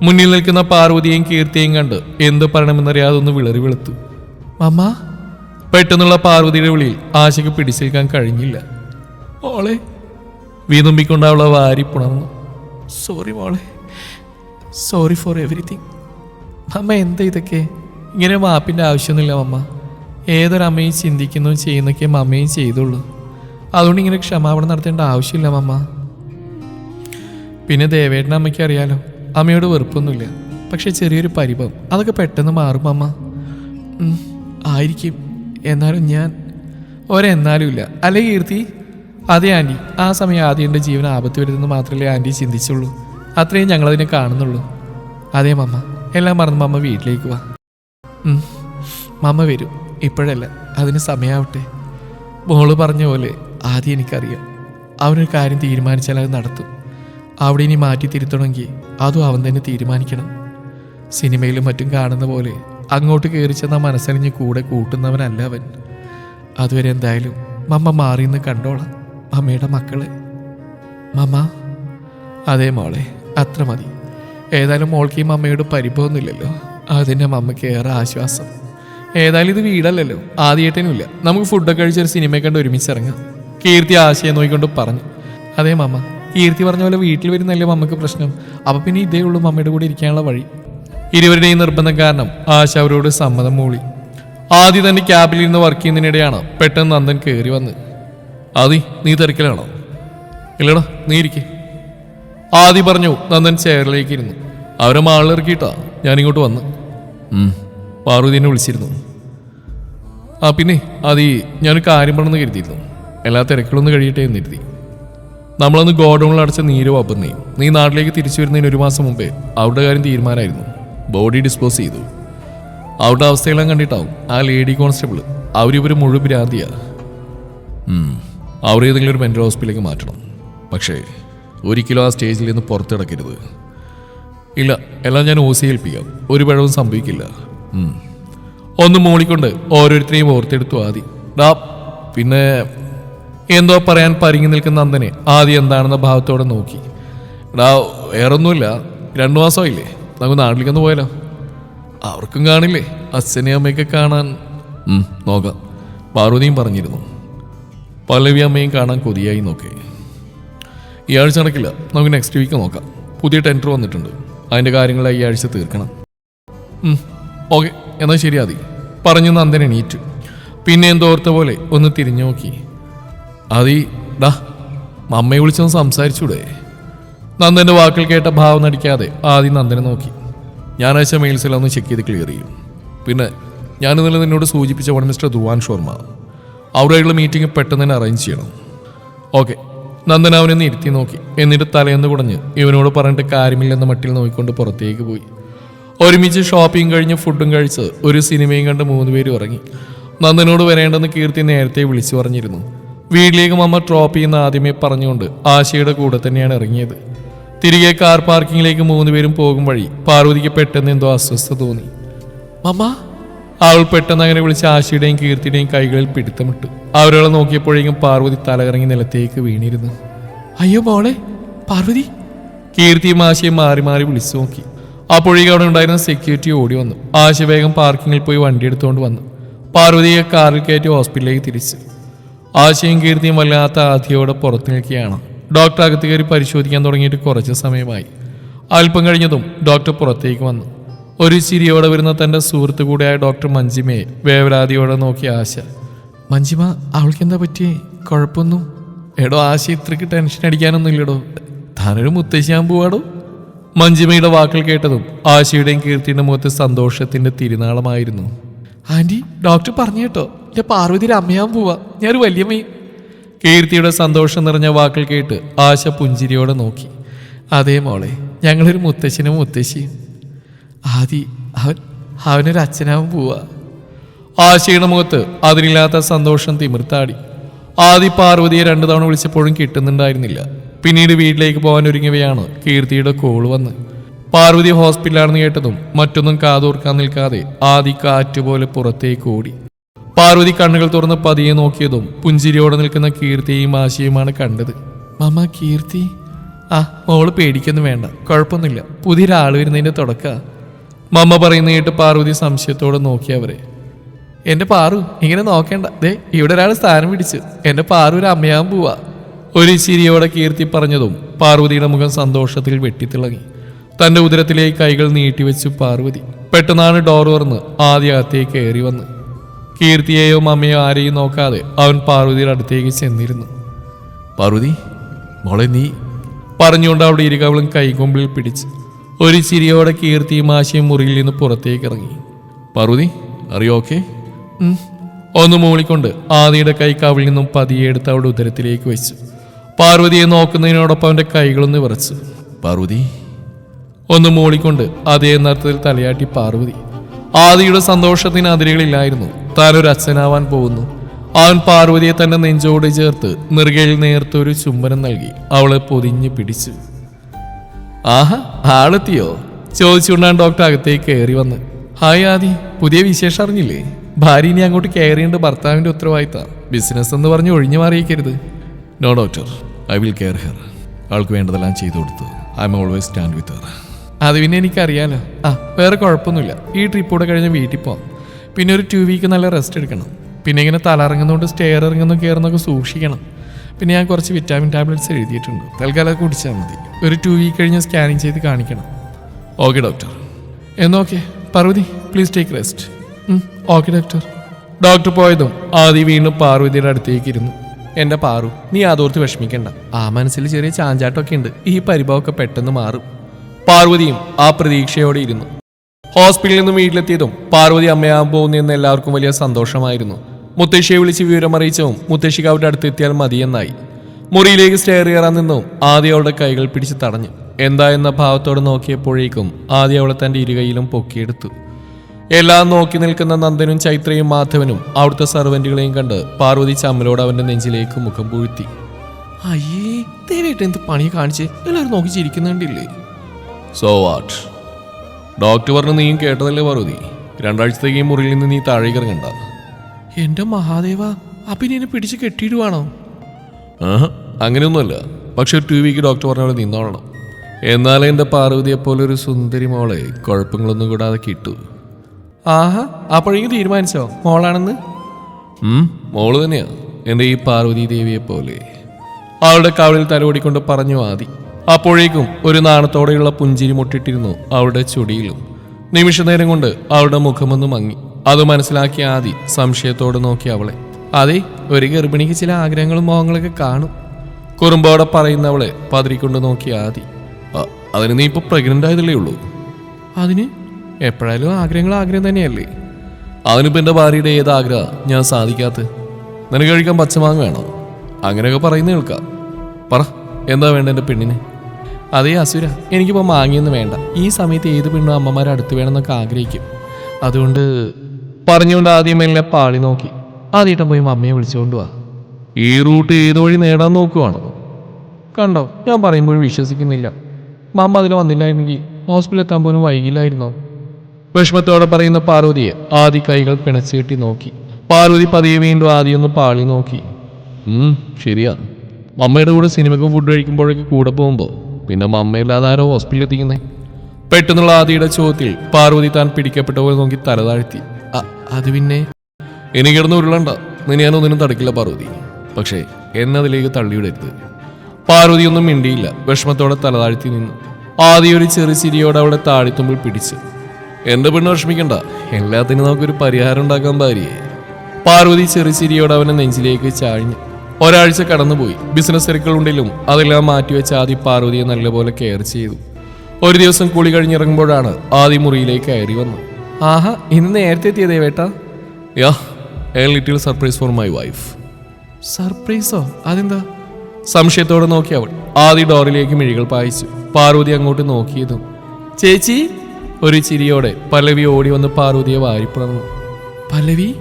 മുന്നിൽ നിൽക്കുന്ന പാർവതിയെയും കീർത്തിയെയും കണ്ട് എന്ത് പറയണമെന്നറിയാതെ ഒന്ന് വിളറി വെളുത്തു. മമ്മ പെട്ടെന്നുള്ള പാർവതിയുടെ വിളിയിൽ ആശയ്ക്ക് പിടിച്ചേൽക്കാൻ കഴിഞ്ഞില്ല. മോളെ വീതുമ്പിക്കൊണ്ട് അവളെ വാരി പുണർന്നു. സോറി മോളെ സോറി ഫോർ എവറിത്തിങ് അമ്മ എന്താ ഇതൊക്കെ? ഇങ്ങനെ മാപ്പിന്റെ ആവശ്യമൊന്നുമില്ല മമ്മ ഏതൊരമ്മയും ചിന്തിക്കുന്നു ചെയ്യുന്നൊക്കെ അമ്മയും ചെയ്തുള്ളൂ. അതുകൊണ്ട് ഇങ്ങനെ ക്ഷമാപണം നടത്തേണ്ട ആവശ്യമില്ല മമ്മ പിന്നെ ദേവേട്ടൻ അമ്മയ്ക്ക് അറിയാലോ. അമ്മയോട് വെറുപ്പൊന്നുമില്ല. പക്ഷെ ചെറിയൊരു പരിഭവം. അതൊക്കെ പെട്ടെന്ന് മാറും അമ്മ. ആയിരിക്കും. എന്നാലും ഞാൻ ഒരെന്നാലും ഇല്ല. അല്ലേ കീർത്തി? അതെ ആന്റി. ആ സമയം ആദ്യം എന്റെ ജീവൻ ആപത്ത് വരുതെന്ന് മാത്രമല്ലേ ആന്റി ചിന്തിച്ചുള്ളൂ. അത്രയും ഞങ്ങളതിനെ കാണുന്നുള്ളൂ. അതെ മമ്മ എല്ലാം മറന്ന് മമ്മ വീട്ടിലേക്ക് വാ. മമ്മ വരും. ഇപ്പോഴല്ല. അതിന് സമയാവട്ടെ. മോൾ പറഞ്ഞ പോലെ ആദ്യം എനിക്കറിയാം. അവനൊരു കാര്യം തീരുമാനിച്ചാൽ അത് നടത്തും. അവിടെ ഇനി മാറ്റി തിരുത്തണമെങ്കിൽ അതും അവൻ തന്നെ തീരുമാനിക്കണം. സിനിമയിലും മറ്റും കാണുന്ന പോലെ അങ്ങോട്ട് കയറി ചെന്ന മനസ്സറിഞ്ഞ് കൂടെ കൂട്ടുന്നവനല്ല അവൻ. അതുവരെ എന്തായാലും മമ്മ മാറിയെന്ന് കണ്ടോളാം മമ്മയുടെ മക്കളെ. മമ്മ? അതേ മോളെ അത്ര മതി. ഏതായാലും മോൾക്ക് ഈ മമ്മയോട് പരിഭവമൊന്നുമില്ലല്ലോ. അതിന്റെ മമ്മയ്ക്ക് ഏറെ ആശ്വാസം. ഏതായാലും ഇത് വീടല്ലല്ലോ ആദ്യമായിട്ടേനുമില്ല നമുക്ക് ഫുഡൊക്കെ കഴിച്ചൊരു സിനിമയെ കണ്ട് ഒരുമിച്ച് ഇറങ്ങാം കീർത്തി ആശയം നോക്കിക്കൊണ്ട് പറഞ്ഞു. അതേ മമ്മ കീർത്തി പറഞ്ഞ പോലെ വീട്ടിൽ വരുന്നല്ലേ മമ്മക്ക് പ്രശ്നം? അപ്പൊ പിന്നെ ഇതേ ഉള്ളൂ മമ്മയുടെ കൂടെ ഇരിക്കാനുള്ള വഴി. ഇരുവരുടെയും നിർബന്ധം കാരണം ആശ അവരോട് സമ്മതം മൂളി. ആദ്യം തന്നെ ക്യാബിൽ ഇരുന്ന് വർക്ക് ചെയ്യുന്നതിനിടെയാണ് പെട്ടെന്ന് നന്ദൻ കയറി വന്ന്. ആദി നീ തിരക്കിലാണോ? ഇല്ലടാ നീ ഇരിക്കേ. ആദി പറഞ്ഞു നന്ദൻ ചെയറിലേക്ക് ഇരുന്നു. അവരെ മാളിലിറക്കിയിട്ടാ ഞാനിങ്ങോട്ട് വന്ന്. പാർവതി പാർവതിനെ വിളിച്ചിരുന്നു. ആ പിന്നെ ആദി ഞാനൊരു കാര്യം പറഞ്ഞെന്ന് കരുതിയിരുന്നു. എല്ലാ തിരക്കുകളൊന്നും കഴിയട്ടെ എന്ന് കരുതി. നമ്മളന്ന് ഗോഡൗണിൽ അടച്ച നീര് വപ്പന്നേ നീ നാട്ടിലേക്ക് തിരിച്ചു വരുന്നതിന് ഒരു മാസം മുമ്പേ അവരുടെ കാര്യം തീരുമാനമായിരുന്നു. ബോഡി ഡിസ്പോസ് ചെയ്തു. അവരുടെ അവസ്ഥയെല്ലാം കണ്ടിട്ടാവും ആ ലേഡി കോൺസ്റ്റബിൾ അവരിവര് മുഴുവൻ ഭ്രാന്തിയാ. അവർ ഏതെങ്കിലും ഒരു മെന്റൽ ഹോസ്പിറ്റലിലേക്ക് മാറ്റണം. പക്ഷേ ഒരിക്കലും ആ സ്റ്റേജിൽ നിന്ന് പുറത്തിടക്കരുത് ഇല്ല എല്ലാം ഞാൻ ഓ സി ഏൽപ്പിക്കാം. ഒരു പഴവും സംഭവിക്കില്ല. ഒന്ന് മോളിക്കൊണ്ട് ഓരോരുത്തരെയും ഓർത്തെടുത്തു ആദ്യം. പിന്നെ എന്തോ പറയാൻ പരിങ്ങി നിൽക്കുന്ന നന്ദനെ ആദ്യം എന്താണെന്ന ഭാവത്തോടെ നോക്കി. ഡാ വേറൊന്നുമില്ല. രണ്ടു മാസമായില്ലേ. നമുക്ക് നാട്ടിലേക്കൊന്ന് പോയാലോ. അവർക്കും കാണില്ലേ അച്ഛനെയും അമ്മയൊക്കെ കാണാൻ. നോക്കാം. പാർവതിയും പറഞ്ഞിരുന്നു. പല്ലവി അമ്മയും കാണാൻ കൊതിയായി നോക്കി. ഈ ആഴ്ച നടക്കില്ല. നമുക്ക് നെക്സ്റ്റ് വീക്ക് നോക്കാം. പുതിയ ടെൻഡർ വന്നിട്ടുണ്ട്. അതിന്റെ കാര്യങ്ങൾ ഈ ആഴ്ച തീർക്കണം. ഓക്കെ എന്നാൽ ശരി അതി പറഞ്ഞു നന്ദൻ എണീറ്റു. പിന്നെ എന്തോർത്ത പോലെ ഒന്ന് തിരിഞ്ഞു നോക്കി. അതി ഡാ മമ്മയെ വിളിച്ചൊന്ന് സംസാരിച്ചൂടെ? നന്ദന്റെ വാക്കിൽ കേട്ട ഭാവം നടിക്കാതെ ആദ്യം നന്ദനെ നോക്കി. ഞായറാഴ്ച മെയിൽസിലൊന്ന് ചെക്ക് ചെയ്ത് ക്ലിയർ ചെയ്യും. പിന്നെ ഞാൻ ഇന്നലെ നിന്നോട് സൂചിപ്പിച്ച വൺ മിസ്റ്റർ ധ്രുവാൻ ഷോർമ അവിടെയുള്ള മീറ്റിംഗ് പെട്ടെന്ന് തന്നെ അറേഞ്ച് ചെയ്യണം. ഓക്കെ നന്ദൻ അവനെ ഇരുത്തി നോക്കി. എന്നിട്ട് തലേന്ന് കുടഞ്ഞ് ഇവനോട് പറഞ്ഞിട്ട് കാര്യമില്ലെന്ന മട്ടിൽ നോക്കിക്കൊണ്ട് പുറത്തേക്ക് പോയി. ഒരുമിച്ച് ഷോപ്പിംഗ് കഴിഞ്ഞ് ഫുഡും കഴിച്ച് ഒരു സിനിമയും കണ്ട് മൂന്ന് പേര് ഇറങ്ങി നന്ദനോട് വരേണ്ടെന്ന് കീർത്തി നേരത്തെ വിളിച്ചു പറഞ്ഞിരുന്നു. വീട്ടിലേക്ക് മമ്മ ഡ്രോപ്പ് ചെയ്യുന്ന ആദ്യമേ പറഞ്ഞുകൊണ്ട് ആശയുടെ കൂടെ തന്നെയാണ് ഇറങ്ങിയത്. തിരികെ കാർ പാർക്കിങ്ങിലേക്ക് മൂന്ന് പേരും പോകും വഴി പാർവതിക്ക് പെട്ടെന്ന് എന്തോ അസ്വസ്ഥ തോന്നി. മമ്മ? അവൾ പെട്ടെന്ന് അങ്ങനെ വിളിച്ച് ആശയുടെയും കീർത്തിയുടെയും കൈകളിൽ പിടുത്തമിട്ടു. അവരോളെ നോക്കിയപ്പോഴേക്കും പാർവതി തലകറങ്ങി നിലത്തേക്ക് വീണിരുന്നു. അയ്യോ മോളെ പാർവതി? കീർത്തിയും ആശയും മാറി മാറി വിളിച്ചു നോക്കി. അപ്പോഴേക്കും അവിടെ ഉണ്ടായിരുന്ന സെക്യൂരിറ്റി ഓടി വന്നു. ആശ വേഗം പാർക്കിങ്ങിൽ പോയി വണ്ടി എടുത്തുകൊണ്ട് വന്നു. പാർവതിയെ കാറിൽ കയറ്റി ഹോസ്പിറ്റലിലേക്ക് തിരിച്ചു. ആശയും കീർത്തിയും വല്ലാത്ത ആധിയോടെ പുറത്തു നിൽക്കുകയാണ്. ഡോക്ടർ അകത്ത് കയറി പരിശോധിക്കാൻ തുടങ്ങിയിട്ട് കുറച്ച് സമയമായി. അല്പം കഴിഞ്ഞതും ഡോക്ടർ പുറത്തേക്ക് വന്നു. ഒരു ചിരിയോടെ വരുന്ന തന്റെ സുഹൃത്തു കൂടിയായ ഡോക്ടർ മഞ്ജിമയെ വേവരാതിയോടെ നോക്കിയ ആശ. മഞ്ജിമ അവൾക്ക് എന്താ പറ്റിയേ? കുഴപ്പമൊന്നും. എടോ ആശ ഇത്രയ്ക്ക് ടെൻഷൻ അടിക്കാനൊന്നും ഇല്ലടോ താനൊരു മുത്തശ്ശിയാൻ പോവാടോ? മഞ്ജിമയുടെ വാക്കുകൾ കേട്ടതും ആശയുടെയും കീർത്തിയുടെ മുഖത്ത് സന്തോഷത്തിന്റെ തിരുനാളമായിരുന്നു. ആന്റി ഡോക്ടർ പറഞ്ഞു കേട്ടോ. എന്റെ പാർവതിയുടെ അമ്മയാൻ പോവാ. ഞാനൊരു വല്യമ്മയും കീർത്തിയുടെ സന്തോഷം നിറഞ്ഞ വാക്കൾ കേട്ട് ആശ പുഞ്ചിരിയോടെ നോക്കി. അതേ മോളെ ഞങ്ങളൊരു മുത്തശ്ശനും മുത്തശ്ശിയും. ആദി അവൻ അവനൊരു അച്ഛനാവും പോവാ. ആശയുടെ മുഖത്ത് അതിനില്ലാത്ത സന്തോഷം തിമിർത്താടി. ആദി പാർവതിയെ രണ്ടു തവണ വിളിച്ചപ്പോഴും കിട്ടുന്നുണ്ടായിരുന്നില്ല. പിന്നീട് വീട്ടിലേക്ക് പോകാൻ ഒരുങ്ങിയവയാണ് കീർത്തിയുടെ കോൾ വന്ന്. പാർവതി ഹോസ്പിറ്റലാണെന്ന് കേട്ടതും മറ്റൊന്നും കാതോർക്കാൻ നിൽക്കാതെ ആദി കാറ്റുപോലെ പുറത്തേക്ക് ഓടി. പാർവതി കണ്ണുകൾ തുറന്ന് പതിയെ നോക്കിയതും പുഞ്ചിരിയോടെ നിൽക്കുന്ന കീർത്തിയെയും ആശയുമാണ് കണ്ടത്. മാമ കീർത്തി? ആ മോൾ പേടിക്കൊന്നും വേണ്ട. കുഴപ്പമൊന്നുമില്ല. പുതിയൊരാൾ വരുന്നതിന്റെ തുടക്ക. മമ്മ പറയുന്ന കേട്ട് പാർവതി സംശയത്തോടെ നോക്കിയവരെ എന്റെ പാറു ഇങ്ങനെ നോക്കേണ്ട. ദേ ഇവിടെ ഒരാൾ സ്ഥാനം പിടിച്ചു. എന്റെ പാറു ഒരു അമ്മയാൻ പോവാ. ഒരു ചിരിയോടെ കീർത്തി പറഞ്ഞതും പാർവതിയുടെ മുഖം സന്തോഷത്തിൽ വെട്ടിത്തിളങ്ങി. തന്റെ ഉദരത്തിലേക്ക് കൈകൾ നീട്ടിവെച്ചു പാർവതി. പെട്ടെന്നാണ് ഡോർ തുറന്ന് ആദ്യ അകത്തേക്ക് കയറി വന്ന്. കീർത്തിയെയോ മമ്മയോ ആരെയും നോക്കാതെ അവൻ പാർവതിയുടെ അടുത്തേക്ക് ചെന്നിരുന്നു. പാർവതി മോളെ നീ പറഞ്ഞുകൊണ്ട് അവിടെ ഇരുകവളും കൈകൊമ്പിൽ പിടിച്ച് ഒരു ചിരിയോടെ കീർത്തി ആശയും മുറിയിൽ നിന്ന് പുറത്തേക്ക് ഇറങ്ങി. പാർവതി അറിയോ ഓക്കെ ഒന്ന് മൂളിക്കൊണ്ട് ആദിയുടെ കൈ കവിളിൽ നിന്നും പതിയെ എടുത്ത് അവളുടെ ഉദരത്തിലേക്ക് വെച്ചു. പാർവതിയെ നോക്കുന്നതിനോടൊപ്പം അവന്റെ കൈകളൊന്ന് വിറച്ചു. പാർവതി. ഒന്ന് മൂളിക്കൊണ്ട് അതേ നർത്തത്തിൽ തലയാട്ടി പാർവതി. ആദിയുടെ സന്തോഷത്തിന് അതിരുകളില്ലായിരുന്നു. താനൊരു അച്ഛനാവാൻ പോകുന്നു. അവൻ പാർവതിയെ തന്റെ നെഞ്ചോട് ചേർത്ത് നെറുകയിൽ നേർത്തൊരു ചുംബനം നൽകി അവളെ പൊതിഞ്ഞു പിടിച്ചു. ആഹാ ആളെത്തിയോ? ചോദിച്ചുകൊണ്ടാണ് ഡോക്ടർ അകത്തേക്ക് കയറി വന്ന്. ഹായ് ആദി പുതിയ വിശേഷം അറിഞ്ഞില്ലേ? ഭാര്യ ഇനി അങ്ങോട്ട് കയറിയേണ്ട ഭർത്താവിന്റെ ഉത്തരവാദിത്ത. ബിസിനസ് എന്ന് പറഞ്ഞ് ഒഴിഞ്ഞു മാറിയേക്കരുത് no doctor I will care her അവൾക്ക് വേണ്ടതെല്ലാം ചെയ്തു കൊടുത്തു. I am always stand with her അത് പിന്നെ എനിക്കറിയാലോ. ആ വേറെ കുഴപ്പമൊന്നുമില്ല. ഈ ട്രിപ്പ് കൂടെ കഴിഞ്ഞ് വീട്ടിൽ പോവാം. പിന്നെ ഒരു ടു വീക്ക് നല്ല റെസ്റ്റ് എടുക്കണം. പിന്നെ ഇങ്ങനെ തലറങ്ങുന്നതുകൊണ്ട് സ്റ്റെയർ ഇറങ്ങുന്നു കയറുന്നൊക്കെ സൂക്ഷിക്കണം. പിന്നെ ഞാൻ കുറച്ച് വിറ്റാമിൻ ടാബ്ലറ്റ്സ് എഴുതിയിട്ടുണ്ട്. തൽക്കാലം അത് കുടിച്ചാൽ മതി. ഒരു ടു വീക്ക് കഴിഞ്ഞ് സ്കാനിങ് ചെയ്ത് കാണിക്കണം. Okay doctor എന്നോക്കെ Parvathi please take rest okay doctor doctor പോയതും ആദി വീണ്ടും പാർവതിയുടെ അടുത്തേക്ക് ഇരുന്നു. എന്റെ പാറു നീ അതോർത്ത് വിഷമിക്കണ്ട. ആ മനസ്സിൽ ചെറിയ ചാഞ്ചാട്ടമൊക്കെ ഉണ്ട്. ഈ പരിഭവമൊക്കെ പെട്ടെന്ന് മാറും. പാർവതിയും ആ പ്രതീക്ഷയോടെ ഇരുന്നു. ഹോസ്പിറ്റലിൽ നിന്നും വീട്ടിലെത്തിയതും പാർവതി അമ്മയാകാൻ പോകുന്നതെന്ന് എല്ലാവർക്കും വലിയ സന്തോഷമായിരുന്നു. മുത്തശ്ശിയെ വിളിച്ച് വിവരം അറിയിച്ചതും മുത്തശ്ശിക്ക് അവരുടെ അടുത്തെത്തിയാൽ മതിയെന്നായി. മുറിയിലേക്ക് സ്റ്റെയർ കയറാൻ നിന്നും ആദ്യം അവളുടെ കൈകൾ പിടിച്ച് തടഞ്ഞു. എന്താ എന്ന ഭാവത്തോടെ നോക്കിയപ്പോഴേക്കും ആദ്യം അവളെ തന്റെ ഇരുകൈയിലും പൊക്കിയെടുത്തു. എല്ലാം നോക്കി നിൽക്കുന്ന നന്ദനും ചൈത്രയും മാധവനും അവിടുത്തെ സർവന്റുകളെയും കണ്ട് പാർവതി ചമ്മലോട് അവന്റെ നെഞ്ചിലേക്ക് മുഖം പൂഴ്ത്തി. അയ്യേ ദയവായിട്ട് എന്ത് പണി കാണിച്ച്? എല്ലാവരും നോക്കി ചിരിക്കുന്നുണ്ടില്ലേ? സോ വാട്ട് ഡോക്ടർ പറഞ്ഞു നീയും കേട്ടതല്ലേ പാർവതി? രണ്ടാഴ്ചത്തേക്ക് ഈ മുറിയിൽ നിന്ന് നീ താഴേക്ക് ഇറങ്ങണ്ട. എന്റെ മഹാദേവ അപ്പൊ ഇനി എന്നെ പിടിച്ച് കെട്ടിയിടുവാണോ? ആഹാ, അങ്ങനെയൊന്നുമല്ല. പക്ഷെ ടു വീക്ക് ഡോക്ടർ പറഞ്ഞ പോലെ നിന്നോളണം. എന്നാലേ എന്റെ പാർവതിയെ പോലെ ഒരു സുന്ദരി മോളെ കുഴപ്പങ്ങളൊന്നും കൂടാതെ കിട്ടൂ. ആഹാ അപ്പോഴേക്കും തീരുമാനിച്ചോ? മോളാണെന്ന്? മോൾ തന്നെയാ. എന്റെ ഈ പാർവതി ദേവിയെ പോലെ. അവളുടെ കവളിൽ തലോടിക്കൊണ്ട് പറഞ്ഞു ആദി. അപ്പോഴേക്കും ഒരു നാണത്തോടെയുള്ള പുഞ്ചിരി മുട്ടിട്ടിരുന്നു അവളുടെ ചുടിയിലും. നിമിഷനേരം കൊണ്ട് അവളുടെ മുഖമൊന്ന് മങ്ങി. അത് മനസ്സിലാക്കിയ ആദി സംശയത്തോട് നോക്കി അവളെ. അതെ ഒരു ഗർഭിണിക്ക് ചില ആഗ്രഹങ്ങളും മോഹങ്ങളൊക്കെ കാണും. കുറുമ്പോടെ പറയുന്നവളെ പതിരിക്കൊണ്ട് നോക്കി ആദി. "അ- അതിന് നീ ഇപ്പൊ പ്രഗ്നന്റ് ആയതല്ലേ ഉള്ളൂ? അതിന്? എപ്പോഴായാലും ആഗ്രഹങ്ങൾ ആഗ്രഹം തന്നെയല്ലേ? അതിനിപ്പോ എന്റെ ഭാര്യയുടെ ഏത് ആഗ്രഹ ഞാൻ സാധിക്കാത്ത? നിനക്ക് കഴിക്കാൻ പച്ചമാങ്ങ വേണോ? അങ്ങനെയൊക്കെ പറയുന്ന കേൾക്കാം. പറ എന്താ വേണ്ട എന്റെ പെണ്ണിന്? അതേ അസുര എനിക്കിപ്പോൾ മാങ്ങിയൊന്നും വേണ്ട. ഈ സമയത്ത് ഏത് പെണ്ണും അമ്മമാരെ അടുത്ത് വേണമെന്നൊക്കെ ആഗ്രഹിക്കും. അതുകൊണ്ട് പറഞ്ഞുകൊണ്ട് ആദ്യം എന്നെ പാളി നോക്കി. ആദ്യം പോയി അമ്മയെ വിളിച്ചുകൊണ്ട് വാ. ഈ റൂട്ട് ഏത് വഴി നേടാൻ നോക്കുവാണ്? കണ്ടോ ഞാൻ പറയുമ്പോഴും വിശ്വസിക്കുന്നില്ല. മമ്മ അതിൽ വന്നില്ലായിരുന്നെങ്കിൽ ഹോസ്പിറ്റലിൽ എത്താൻ പോലും വൈകില്ലായിരുന്നോ? വിഷമത്തോടെ പറയുന്ന പാർവതിയെ ആദി കൈകൾ പിണച്ചു കെട്ടി നോക്കി. പാർവതി പതിയെ വീണ്ടും ആദ്യമൊന്ന് പാളി നോക്കി. ശരിയാ. മമ്മയുടെ കൂടെ സിനിമയ്ക്കും ഫുഡ് കഴിക്കുമ്പോഴൊക്കെ കൂടെ പോകുമ്പോൾ പിന്നെ മമ്മയില്ലാതെ ആരോ ഹോസ്പിറ്റലിൽ എത്തിക്കുന്നേ? പെട്ടെന്നുള്ള ആദിയുടെ ചോദ്യത്തിൽ പാർവതി താൻ പിടിക്കപ്പെട്ട നോക്കി തലതാഴ്ത്തി താഴ്ത്തി. അത് പിന്നെ? ഇനി കിടന്ന് ഉരുളണ്ട. നിന്നെ ഞാനൊന്നിനും തടക്കില്ല പാർവതി. പക്ഷേ എന്നെ അതിലേക്ക് തള്ളിവിടരുത്. പാർവതി ഒന്നും മിണ്ടിയില്ല. വിഷമത്തോടെ തലതാഴ്ത്തി നിന്നു. ആദ്യം ഒരു ചെറു ചിരിയോടെ അവളെ താഴ്ത്തുമ്പിൽ പിടിച്ചു. എന്റെ പെണ്ണ് വിഷമിക്കണ്ട. എല്ലാത്തിനും നമുക്കൊരു പരിഹാരം ഉണ്ടാക്കാൻ ഭാര്യയെ. പാർവതി ചെറു ചിരിയോടെ അവനെ നെഞ്ചിലേക്ക് ചാഴ്ഞ്ഞു ഒരാഴ്ച കടന്നുപോയി. ബിസിനസ് തിരക്കുകളുണ്ടെങ്കിലും അതെല്ലാം മാറ്റിവെച്ച് ആദി പാർവതിയെ നല്ലപോലെ കെയർ ചെയ്തു. ഒരു ദിവസം കുളി കഴിഞ്ഞിറങ്ങുമ്പോഴാണ് ആദി മുറിയിലേക്ക് കയറി വന്നത്. ആഹാ ഇന്ന് നേരത്തെ എത്തിയതേ വേട്ടാ. Yeah a little surprise for my wife സർപ്രൈസോ അതെന്താ? സംശയത്തോടെ നോക്കി അവൾ. ആദ്യ ഡോറിലേക്ക് മിഴികൾ പായിച്ചു. പാർവതി അങ്ങോട്ട് നോക്കിയതും ചേച്ചി? ഒരു ചിരിയോടെ പല്ലവി ഓടി വന്ന് പാർവതിയെ വാരിപ്പുണർന്നു പല്ലവി?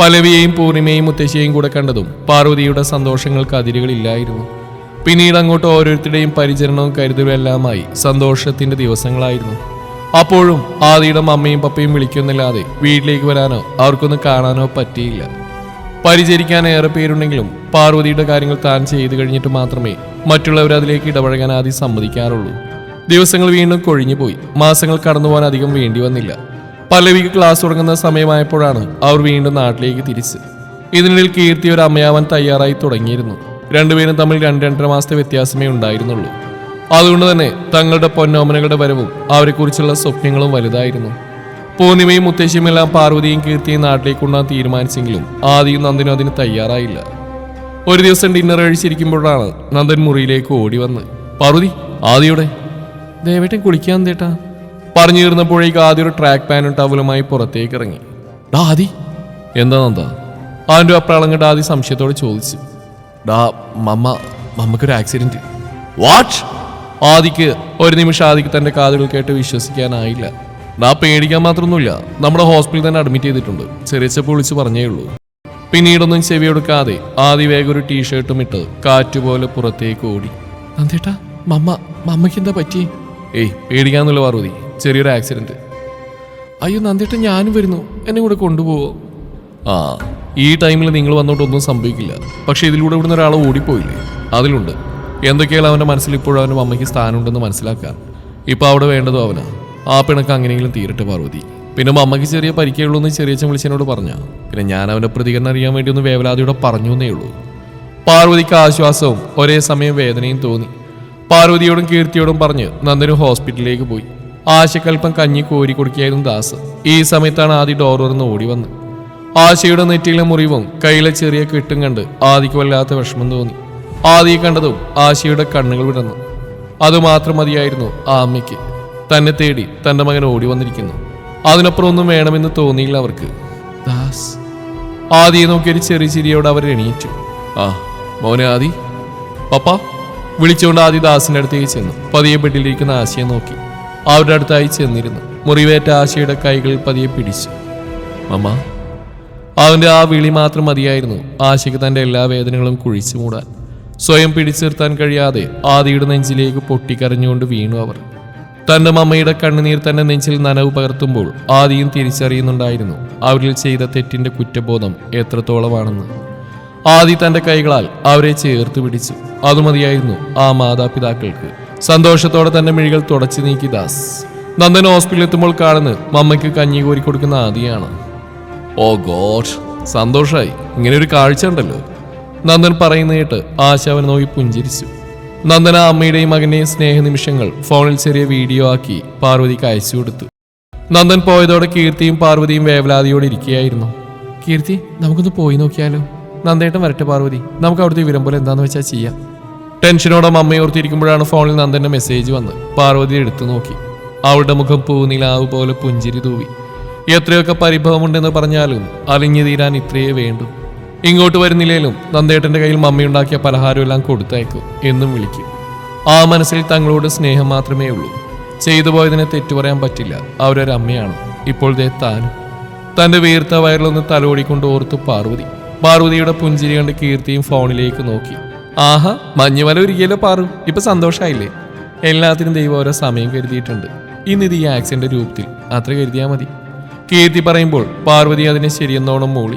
പല്ലവിയെയും പൂർണിമയും മുത്തശ്ശിയെയും കൂടെ കണ്ടതും പാർവതിയുടെ സന്തോഷങ്ങൾക്ക് അതിരുകളില്ലായിരുന്നു. പിന്നീട് അങ്ങോട്ട് ഓരോരുത്തരുടെയും പരിചരണവും കരുതലും എല്ലാമായി സന്തോഷത്തിന്റെ ദിവസങ്ങളായിരുന്നു. അപ്പോഴും ആദിയുടെ അമ്മയും പപ്പയും വിളിക്കുന്നില്ലാതെ വീട്ടിലേക്ക് വരാനോ അവർക്കൊന്നും കാണാനോ പറ്റിയില്ല. പരിചരിക്കാൻ ഏറെ പേരുണ്ടെങ്കിലും പാർവതിയുടെ കാര്യങ്ങൾ താൻ ചെയ്തു കഴിഞ്ഞിട്ട് മാത്രമേ മറ്റുള്ളവർ അതിലേക്ക് ഇടപഴകാൻ ആദ്യം സമ്മതിക്കാറുള്ളൂ. ദിവസങ്ങൾ വീണ്ടും കൊഴിഞ്ഞുപോയി. മാസങ്ങൾ കടന്നുപോകാൻ അധികം വേണ്ടി വന്നില്ല. പല്ലവിക്ക് ക്ലാസ് തുടങ്ങുന്ന സമയമായപ്പോഴാണ് അവർ വീണ്ടും നാട്ടിലേക്ക് തിരിച്ച്. ഇതിനിടയിൽ കീർത്തി ഒരു അമ്മയാവൻ തയ്യാറായി തുടങ്ങിയിരുന്നു. രണ്ടുപേരും തമ്മിൽ രണ്ട് രണ്ടര മാസത്തെ വ്യത്യാസമേ ഉണ്ടായിരുന്നുള്ളൂ. അതുകൊണ്ട് തന്നെ തങ്ങളുടെ പൊന്നോമനകളുടെ വരവും അവരെക്കുറിച്ചുള്ള സ്വപ്നങ്ങളും വലുതായിരുന്നു. പൂർണിമയും മുത്തശ്ശിയും എല്ലാം പാർവതിയും കീർത്തിയും നാട്ടിലേക്ക് കൊണ്ടുപോകാൻ തീരുമാനിച്ചെങ്കിലും ആദ്യം നന്ദനും അതിന് തയ്യാറായില്ല. ഒരു ദിവസം ഡിന്നർ കഴിച്ചിരിക്കുമ്പോഴാണ് നന്ദൻ മുറിയിലേക്ക് ഓടി വന്ന് പാർവതി ആദിയുടെ? ദയവേട്ടൻ കുളിക്കാൻ തേട്ടാ പറഞ്ഞു തീർന്നപ്പോഴേക്ക് ആദ്യ ഒരു ട്രാക്ക് പാനും ടവലുമായി പുറത്തേക്ക് ഇറങ്ങി. ഡാ ആദി. എന്താ നന്ദ? അവന്റെ അപ്രാളം ഡാദി ആദ്യം സംശയത്തോടെ ചോദിച്ചു ഡാ മമ്മ മമ്മക്കൊരു ആക്സിഡന്റ് വാട്ട് ആദിക്ക് ഒരു നിമിഷം ആദിക്ക് തന്റെ കാതുകൾ കേട്ട് വിശ്വസിക്കാനായില്ല. ഡാ പേടിക്കാൻ മാത്രമൊന്നുമില്ല. നമ്മുടെ ഹോസ്പിറ്റലിൽ തന്നെ അഡ്മിറ്റ് ചെയ്തിട്ടുണ്ട്. ചെറിയ ചെപ്പ് വിളിച്ച് പറഞ്ഞേ ഉള്ളൂ. പിന്നീടൊന്നും ചെവിയൊടുക്കാതെ ആദി വേഗം ഒരു ടീഷർട്ടും ഇട്ട് കാറ്റുപോലെ പുറത്തേക്ക് ഓടി. നന്ദേട്ടാ മമ്മ മമ്മയ്ക്ക് എന്താ പറ്റി? ഏയ് പേടിക്കാന്നുള്ള പാർവതി. ചെറിയൊരു ആക്സിഡന്റ് അയ്യോ നന്ദിട്ട് ഞാനും വരുന്നു. എന്നെ കൂടെ കൊണ്ടുപോവോ? ആ ഈ ടൈമിൽ നിങ്ങൾ വന്നോണ്ട് ഒന്നും സംഭവിക്കില്ല. പക്ഷെ ഇതിലൂടെ ഇവിടുന്ന് ഒരാൾ ഓടിപ്പോയില്ലേ? അതിലുണ്ട്. എന്തൊക്കെയാലും അവന്റെ മനസ്സിൽ ഇപ്പോഴും അവന്റെ അമ്മയ്ക്ക് സ്ഥാനമുണ്ടെന്ന് മനസ്സിലാക്കാൻ ഇപ്പോൾ അവിടെ വേണ്ടതും അവനാ? ആ പിണക്ക് അങ്ങനെയെങ്കിലും തീരട്ടെ പാർവതി. പിന്നെ അമ്മയ്ക്ക് ചെറിയ പരിക്കേ ഉള്ളൂ എന്ന് ചെറിയച്ഛൻ വിളിച്ചതിനോട് പറഞ്ഞ. പിന്നെ ഞാൻ അവന്റെ പ്രതികരണം അറിയാൻ വേണ്ടി ഒന്ന് വേവലാതിയോടെ പറഞ്ഞു എന്നേ ഉള്ളൂ. പാർവതിക്ക് ആശ്വാസവും ഒരേ സമയം വേദനയും തോന്നി. പാർവതിയോടും കീർത്തിയോടും പറഞ്ഞ് നന്ദന് ഹോസ്പിറ്റലിലേക്ക് പോയി. ആശക്കൽപ്പം കഞ്ഞി കോരി കൊടുക്കുകയായിരുന്നു ദാസ്. ഈ സമയത്താണ് ആദി ഡോർ തുറന്ന് ഓടി വന്നത് ആശയുടെ നെറ്റിയിലെ മുറിവും കയ്യിലെ ചെറിയ കെട്ടും കണ്ട് ആദിക്ക് വല്ലാത്ത വിഷമം തോന്നി. ആദിയെ കണ്ടതും ആശയുടെ കണ്ണുകൾ വിടന്നു അതുമാത്രം മതിയായിരുന്നു ആ അമ്മയ്ക്ക്. തന്നെ തേടി തന്റെ മകൻ ഓടി വന്നിരിക്കുന്നു. അതിനപ്പുറം ഒന്നും വേണമെന്ന് തോന്നിയില്ല അവർക്ക്. ദാസ്. ആദിയെ നോക്കി ഒരു ചെറിയ ചിരിയോട് അവർ എണീറ്റു. ആ മോനെ ആദി. പപ്പ വിളിച്ചുകൊണ്ട് ആദി ദാസിന്റെ അടുത്തേക്ക് ചെന്നു. പതിയെ ബെഡിലിരിക്കുന്ന ആശയെ നോക്കി. അവരുടെ അടുത്തായി ചെന്നിരുന്നു. മുറിവേറ്റ ആശയുടെ കൈകൾ പതിയെ പിടിച്ചു. മമ്മ. അവന്റെ ആ വിളി മാത്രം മതിയായിരുന്നു. ആശയ്ക്ക് തന്റെ എല്ലാ വേദനകളും കുഴിച്ചു മൂടാൻ. സ്വയം പിടിച്ചു നിർത്താൻ കഴിയാതെ ആദിയുടെ നെഞ്ചിലേക്ക് പൊട്ടിക്കരഞ്ഞുകൊണ്ട് വീണു അവർ. തന്റെ മമ്മയുടെ കണ്ണുനീർ തന്റെ നെഞ്ചിൽ നനവ് പകർത്തുമ്പോൾ ആദിയും തിരിച്ചറിയുന്നുണ്ടായിരുന്നു അവരിൽ ചെയ്ത തെറ്റിന്റെ കുറ്റബോധം എത്രത്തോളമാണെന്ന്. ആദി തന്റെ കൈകളാൽ അവരെ ചേർത്ത് പിടിച്ചു. അതുമതിയായിരുന്നു ആ മാതാപിതാക്കൾക്ക്. സന്തോഷത്തോടെ തന്റെ മിഴികൾ തുടച്ചു നീക്കി ദാസ്. നന്ദൻ ഹോസ്പിറ്റലിൽ എത്തുമ്പോൾ കാണുന്നത് മമ്മയ്ക്ക് കഞ്ഞി കോരി കൊടുക്കുന്ന ആദിയാണ്. ഓ ഗോഡ് സന്തോഷായി. ഇങ്ങനെ ഒരു കാഴ്ച ഉണ്ടല്ലോ. നന്ദൻ പറയുന്ന കേട്ട് ആശ അവനെ നോക്കി പുഞ്ചിരിച്ചു. നന്ദന അമ്മയുടെയും മകന്റെയും സ്നേഹനിമിഷങ്ങൾ ഫോണിൽ ചെറിയ വീഡിയോ ആക്കി പാർവതിക്ക് അയച്ചു കൊടുത്തു. നന്ദൻ പോയതോടെ കീർത്തിയും പാർവതിയും വേവലാതിയോടെ ഇരിക്കുകയായിരുന്നു കീർത്തി നമുക്കൊന്ന് പോയി നോക്കിയാലോ? നന്ദേട്ടൻ വരട്ടെ പാർവതി. നമുക്ക് അവിടുത്തെ വിവരം പോലെ എന്താണെന്ന് വെച്ചാൽ ചെയ്യാം. ടെൻഷനോടെ മമ്മയോർത്തിരിക്കുമ്പോഴാണ് ഫോണിൽ നന്ദന്റെ മെസ്സേജ് വന്ന് പാർവതി എടുത്തു നോക്കി. അവളുടെ മുഖം പൂനിലാവ് പോലെ പുഞ്ചിരി തൂവി. എത്രയൊക്കെ പരിഭവമുണ്ടെന്ന് പറഞ്ഞാലും അലിഞ്ഞു തീരാൻ ഇത്രയേ വേണ്ടു. ഇങ്ങോട്ട് വരുന്നില്ലേലും നന്ദേട്ടന്റെ കയ്യിൽ മമ്മയുണ്ടാക്കിയ പലഹാരമെല്ലാം കൊടുത്തയക്കും എന്നും വിളിക്കും. ആ മനസ്സിൽ തങ്ങളോട് സ്നേഹം മാത്രമേ ഉള്ളൂ. ചെയ്തു പോയതിനെ തെറ്റു പറയാൻ പറ്റില്ല. അവരൊരമ്മയാണ് ഇപ്പോൾ ദേ താനും. തന്റെ വീർത്ത വയറിലൊന്ന് തലോടിക്കൊണ്ട് ഓർത്തു പാർവതി. പാർവതിയുടെ പുഞ്ചിരി കണ്ട് കീർത്തിയും ഫോണിലേക്ക് നോക്കി. ആഹാ മഞ്ഞുമല ഒരുക്കിയല്ലോ പാറും. ഇപ്പൊ സന്തോഷായില്ലേ? എല്ലാത്തിനും ദൈവം ഓരോ സമയം കരുതിയിട്ടുണ്ട്. ഇന്നിത് ഈ ആക്സിഡന്റ് രൂപത്തിൽ. അത്ര കരുതിയാൽ മതി. കീർത്തി പറയുമ്പോൾ പാർവതി അതിനെ ശരിയെന്നോണം മൂളി.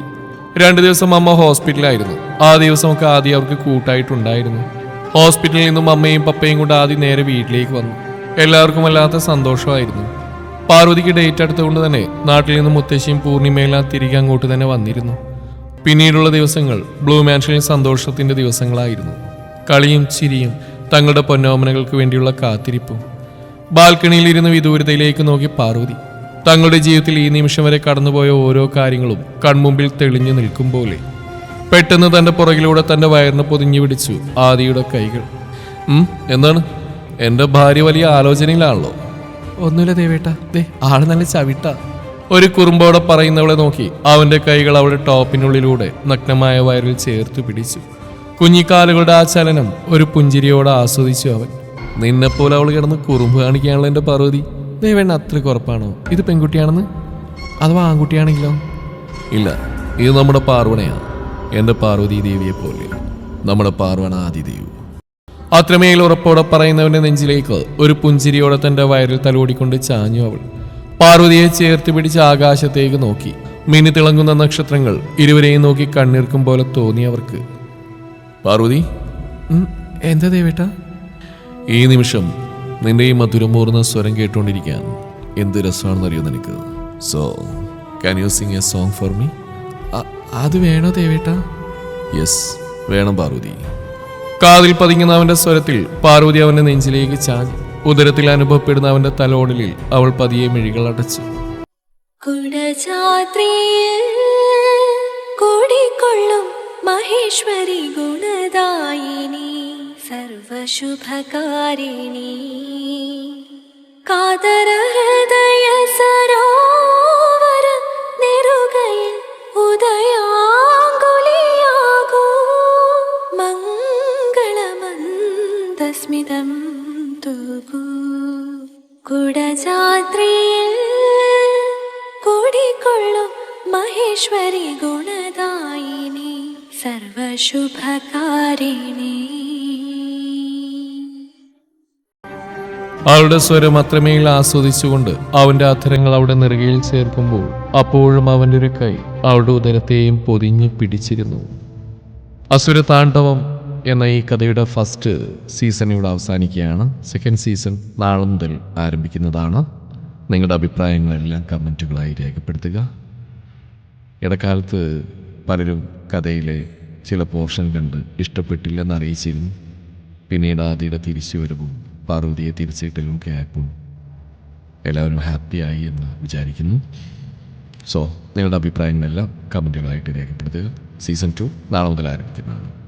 രണ്ടു ദിവസം അമ്മ ഹോസ്പിറ്റലായിരുന്നു ആ ദിവസമൊക്കെ ആദ്യം അവർക്ക് കൂട്ടായിട്ടുണ്ടായിരുന്നു. ഹോസ്പിറ്റലിൽ നിന്നും അമ്മയും പപ്പയും കൊണ്ട് ആദ്യം നേരെ വീട്ടിലേക്ക് വന്നു. എല്ലാവർക്കും വല്ലാത്ത സന്തോഷമായിരുന്നു. പാർവതിക്ക് ഡേറ്റ് അടുത്തുകൊണ്ട് തന്നെ നാട്ടിൽ നിന്ന് മുത്തശ്ശിയും പൂർണിമയെല്ലാം തിരികെ അങ്ങോട്ട് തന്നെ വന്നിരുന്നു. പിന്നീടുള്ള ദിവസങ്ങൾ ബ്ലൂ മാൻഷനിൽ സന്തോഷത്തിന്റെ ദിവസങ്ങളായിരുന്നു. കളിയും ചിരിയും തങ്ങളുടെ പൊന്നോമനകൾക്ക് വേണ്ടിയുള്ള കാത്തിരിപ്പും. ബാൽക്കണിയിൽ ഇരുന്ന് വിദൂരതയിലേക്ക് നോക്കി പാർവതി. തങ്ങളുടെ ജീവിതത്തിൽ ഈ നിമിഷം വരെ കടന്നുപോയ ഓരോ കാര്യങ്ങളും കൺമുമ്പിൽ തെളിഞ്ഞു നിൽക്കും പോലെ. പെട്ടെന്ന് തന്റെ പുറകിലൂടെ തന്റെ വയറിന് പൊതിഞ്ഞു പിടിച്ചു ആദിയുടെ കൈകൾ. എന്താണ്? എന്റെ ഭാര്യ വലിയ ആലോചനയിലാണല്ലോ. ഒന്നുമില്ല ദേവേട്ട. ദേ ആൾ നല്ല ചവിട്ട. ഒരു കുറുമ്പോടെ പറയുന്നവളെ നോക്കി അവന്റെ കൈകൾ അവളുടെ ടോപ്പിനുള്ളിലൂടെ നഗ്നമായ വയറിൽ ചേർത്ത് പിടിച്ചു. കുഞ്ഞിക്കാലുകളുടെ ആ ചലനം ഒരു പുഞ്ചിരിയോടെ ആസ്വദിച്ചു അവൻ. നിന്നെപ്പോലെ അവൾ കിടന്ന് കുറുമ്പ് കാണിക്കാനുള്ള എന്റെ പാർവതി ദേവേണ്ണ അത്ര ഉറപ്പാണോ ഇത് പെൺകുട്ടിയാണെന്ന്? അഥവാ ആൺകുട്ടിയാണെങ്കിലോ? ഇല്ല ഇത് നമ്മുടെ പാർവണയാണ് എന്റെ പാർവതി ദേവിയെ പോലെ. നമ്മുടെ പാർവണ ആദിദേവി അത്രമേൽ ഉറപ്പോടെ പറയുന്നവന്റെ നെഞ്ചിലേക്ക് ഒരു പുഞ്ചിരിയോടെ തന്റെ വയറിൽ തലോടിക്കൊണ്ട് ചാഞ്ഞു അവൾ. പാർവതിയെ ചേർത്ത് പിടിച്ച് ആകാശത്തേക്ക് നോക്കി. മിനി തിളങ്ങുന്ന നക്ഷത്രങ്ങൾ ഇരുവരെയും നോക്കി കണ്ണീർക്കും പോലെ തോന്നി അവർക്ക്. പാർവതി എന്താ ദേവേട്ട? ഈ നിമിഷം നിന്റെ ഈ മധുരമൂർന്ന സ്വരം കേട്ടുകൊണ്ടിരിക്കാൻ എന്ത് രസമാണെന്നറിയോ നിനക്ക്? So can you sing a song for me അത് വേണോ ദേവേട്ട? യെസ് വേണം പാർവതി. കാതിൽ പതിങ്ങുന്ന അവന്റെ സ്വരത്തിൽ പാർവതി അവന്റെ നെഞ്ചിലേക്ക് ചാഞ്ഞു ഉദരത്തിൽ അനുഭവപ്പെടുന്ന അവന്റെ തലോടലിൽ അവൾ പതിയെ മിഴികൾ അടച്ചു. കൂടിക്കൊള്ളും മഹേശ്വരി ഗുണദായിനി സർവശുഭകാരിണി. കാതര ഹൃദയ സരോവര നിരുകയിൽ ഉദയാങ്കുലിയാകൂ തൂകൂ. കുടജാത്രിയിൽ കൂടിക്കൊള്ളും മഹേശ്വരി ഗുണദായിനി സർവശുഭകാരിണി. അവളുടെ സ്വരം അത്രമേൽ ആസ്വദിച്ചുകൊണ്ട് അവന്റെ അധരങ്ങൾ അവിടെ നെറുകയിൽ ചേർക്കുമ്പോൾ അപ്പോഴും അവന്റെ ഒരു കൈ അവളുടെ ഉദരത്തെയും പൊതിഞ്ഞ് പിടിച്ചിരുന്നു. അസുര താണ്ഡവം എന്ന ഈ കഥയുടെ ഫസ്റ്റ് സീസൺ ഇവിടെ അവസാനിക്കുകയാണ്. സെക്കൻഡ് സീസൺ നാളെ മുതൽ ആരംഭിക്കുന്നതാണ്. നിങ്ങളുടെ അഭിപ്രായങ്ങളെല്ലാം കമന്റുകളായി രേഖപ്പെടുത്തുക. ഇടക്കാലത്ത് പലരും കഥയിലെ ചില പോർഷൻ കണ്ട് ഇഷ്ടപ്പെട്ടില്ലെന്ന് അറിയിച്ചിരുന്നു. പിന്നീട് ആദ്യയുടെ തിരിച്ചുവരവും പാർവതിയെ തിരിച്ചിട്ടലും ഒക്കെ ആയപ്പോൾ എല്ലാവരും ഹാപ്പിയായി എന്ന് വിചാരിക്കുന്നു. സോ നിങ്ങളുടെ അഭിപ്രായങ്ങളെല്ലാം കമന്റുകളായിട്ട് രേഖപ്പെടുത്തുക. സീസൺ ടു നാളെ മുതൽ ആരംഭിക്കുന്നതാണ്.